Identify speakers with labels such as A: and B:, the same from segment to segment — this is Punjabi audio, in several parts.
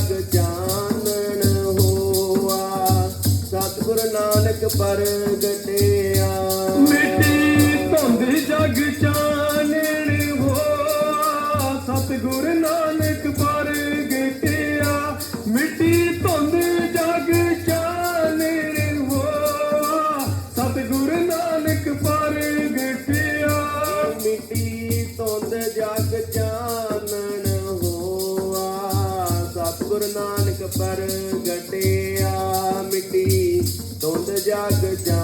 A: ਜਗ ਚਾਨਣ ਹੋਆ। ਸਤਿਗੁਰੂ ਨਾਨਕ ਪ੍ਰਗਟਿਆ jagga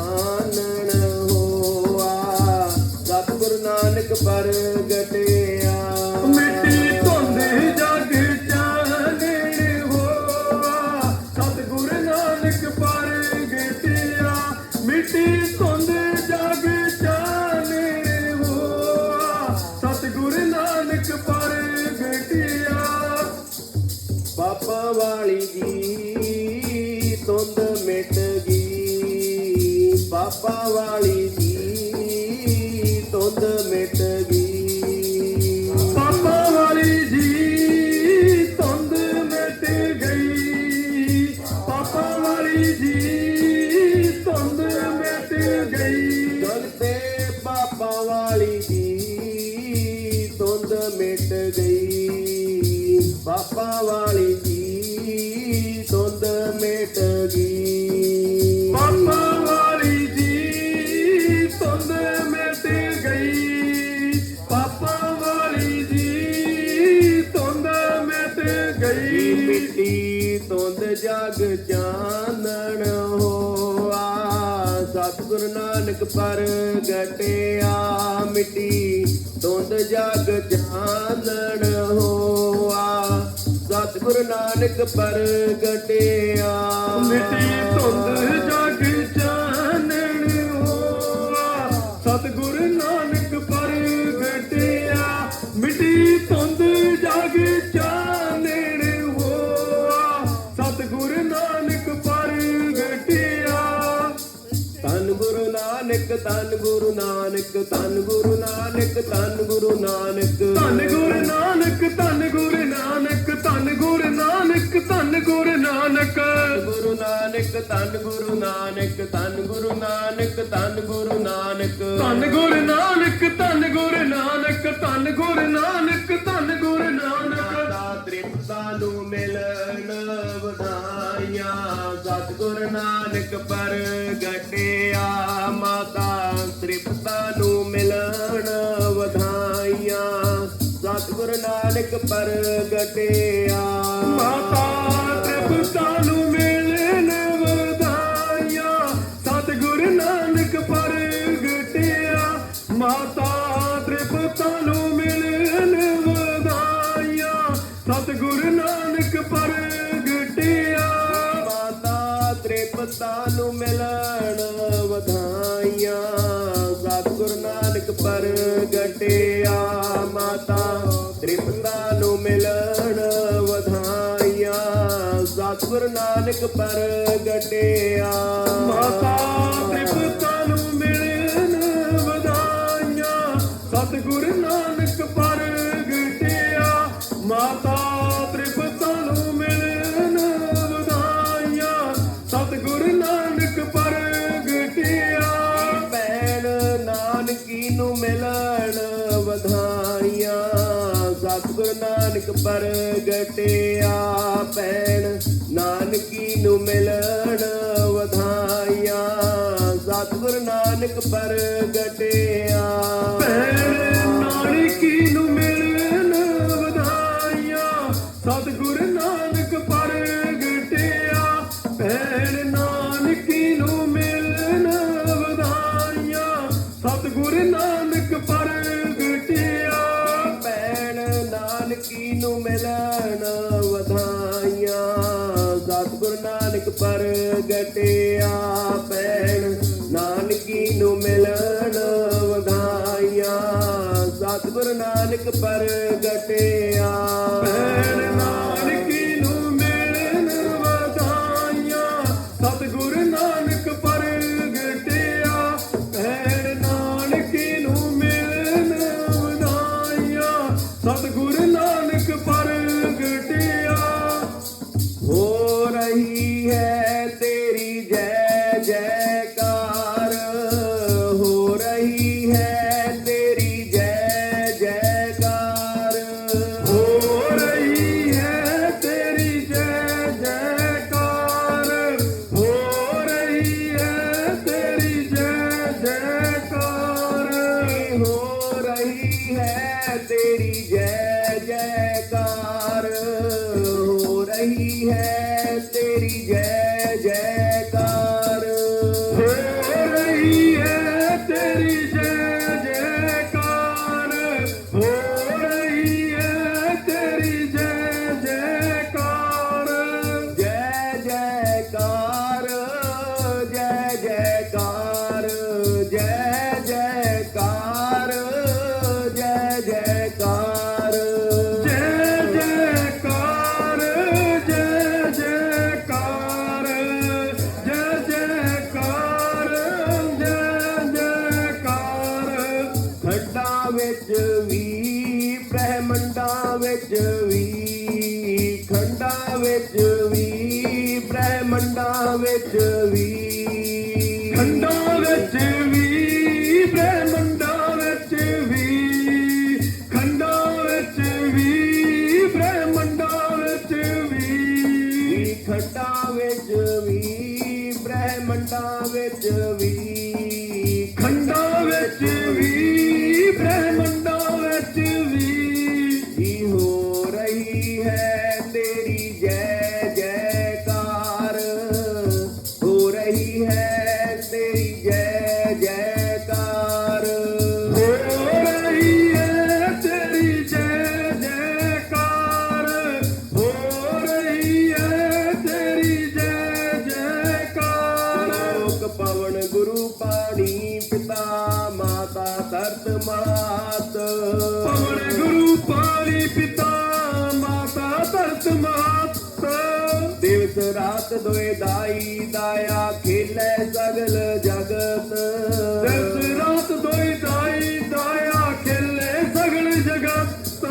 A: ਵਾਲੀ ਜੀ ਧੁੰਦ ਮਿਟ ਗਈ।
B: ਪਾਪਾ ਵਾਲੀ ਜੀ ਧੁੰਦ ਮਿਟ ਗਈ। ਪਾਪਾ ਵਾਲੀ ਜੀ ਧੁੰਦ ਮਿਟ ਗਈ।
A: ਜਗਤੇ ਬਾਬਾ ਵਾਲੀ ਜੀ ਧੁੰਦ ਮਿਟ ਗਈ। ਬਾਬਾ ਵਾਲੀ ਜੀ ਜਗ ਹੋਆ। ਸਤਿਗੁਰੂ ਨਾਨਕ ਪਰ ਗਟਿਆ
B: ਮਿੱਟੀ, ਧੁੰਦ ਜਗ ਚਾਨਣ ਹੋਆ। ਸਤਿਗੁਰੂ ਨਾਨਕ ਪਰ ਗਟਿਆ ਮਿੱਟੀ, ਧੁੰਦ ਜਗ
A: ਤਨ ਗੁਰੂ ਨਾਨਕ ਤਨ ਗੁਰੂ ਨਾਨਕ ਤਨ ਗੁਰੂ ਨਾਨਕ
B: ਧੰਨ ਗੁਰ ਨਾਨਕ ਧੰਨ ਗੁਰ ਨਾਨਕ ਧੰਨ ਗੁਰ ਨਾਨਕ ਧੰਨ ਗੁਰ ਨਾਨਕ
A: ਗੁਰੂ ਨਾਨਕ ਤਨ ਗੁਰੂ ਨਾਨਕ ਤਨ ਗੁਰੂ ਨਾਨਕ ਤਨ ਗੁਰੂ ਨਾਨਕ
B: ਧੰਨ ਗੁਰ ਨਾਨਕ ਧੰਨ ਗੁਰ ਨਾਨਕ ਧੰਨ ਗੁਰ ਨਾਨਕ ਧੰਨ ਗੁਰ ਨਾਨਕ
A: ਦਾ ਤ੍ਰਿਪਤਾ ਨੂੰ ਮਿਲਣ ਵਧਾਈਆਂ ਸਤਿਗੁਰ ਨਾਨਕ ਪ੍ਰਗਟਿਆ ਮਾਤਾ ਤ੍ਰਿਪਤਾ ਨੂੰ ਮਿਲਣ ਵਧਾਈਆਂ। ਸਤਿਗੁਰ ਨਾਨਕ ਪ੍ਰਗਟਿਆ
B: ਮਾਤਾ ਤ੍ਰਿਪਤਾ ਨੂੰ ਮਿਲਣ ਵਧਾਈਆਂ। ਸਤਿਗੁਰ ਨਾਨਕ ਪ੍ਰਗਟਿਆ ਮਾਤਾ ਤ੍ਰਿਪਤਾ ਨੂੰ ਮਿਲਣ ਵਧਾਈਆਂ। ਸਤਿਗੁਰ ਨਾਨਕ ਪ੍ਰਗਟਿਆ
A: ਮਾਤਾ ਤ੍ਰਿਪਤਾ ਨੂੰ ਮਿਲਣ ਵਧਾਈਆਂ। ਨਾਨਕ ਪ੍ਰਗਟਿਆ ਮਾਤਾ ਤ੍ਰਿਪਤਾ ਨੂੰ ਮਿਲਣ ਵਧਾਈਆਂ ਸਤਿਗੁਰ ਨਾਨਕ ਪ੍ਰਗਟਿਆ
B: ਮਾਤਾ ਤ੍ਰਿਪਤਾ ਨੂੰ ਮਿਲਣ ਵਧਾਈਆਂ ਸਤਿਗੁਰ ਨਾਨਕ ਪ੍ਰਗਟਿਆ
A: ਭੈਣ ਨਾਨਕੀ ਨੂੰ ਮਿਲਣ ਵਧਾਈਆਂ ਸਤਿਗੁਰ ਨਾਨਕ ਪ੍ਰਗਟਿਆ ਭੈਣ ਨਾਨਕੀ ਨੂੰ ਮਿਲਣ ਵਧਾਈਆਂ। ਸਤਿਗੁਰ ਨਾਨਕ ਪ੍ਰਗਟਿਆ।
B: ਭੈਣ ਨਾਨਕੀ ਨੂੰ ਮਿਲਣ ਵਧਾਈਆਂ। ਸਤਿਗੁਰ ਨਾਨਕ ਪ੍ਰਗਟਿਆ। ਭੈਣ ਨਾਨਕੀ ਨੂੰ ਮਿਲਣ ਵਧਾਈਆਂ। ਸਤਿਗੁਰ ਨਾਨਕ ਪ੍ਰਗਟਿਆ।
A: ਭੈਣ ਨਾਨਕੀ ਨਾਨਕੀ ਨੂੰ ਮਿਲਣ ਪ੍ਰਗਟਿਆ ਪੈਣ ਨਾਨਕੀ ਨੂੰ ਮਿਲਣ ਵਧਾਈਆਂ। ਸਤਿਗੁਰ ਨਾਨਕ ਪ੍ਰਗਟਿਆ ਹੈ ਤੇਰੀ ਜੈ ਜੈ ਵਿੱਚ ਵੀ ਬ੍ਰਹਮੰਡਾਂ ਵਿੱਚ ਵੀ ਖੰਡਾਂ ਵਿੱਚ ਵੀ ਬ੍ਰਹਮੰਡਾਂ ਵਿੱਚ ਵੀ। ਰਾਤ ਦੋਏ ਦਾਈ ਦਾਇਆ ਖੇਲੇ ਸਗਲ ਜਗਤ।
B: ਦਿਸ ਰਾਤ ਦੋਈ ਦਾਈ ਦਾਇਆ ਖੇਲੇ ਸਗਲ ਜਗਤ।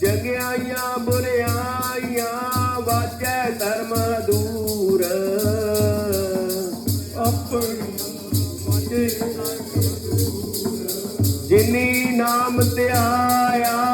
A: ਜਗਿਆਈਆਂ ਬੁਰਿਆਈਆਂ ਵਾਜੈ ਧਰਮ ਦੂਰ।
B: ਆਪਣੀ
A: ਜਿਨੀ ਨਾਮ ਧਿਆਇਆ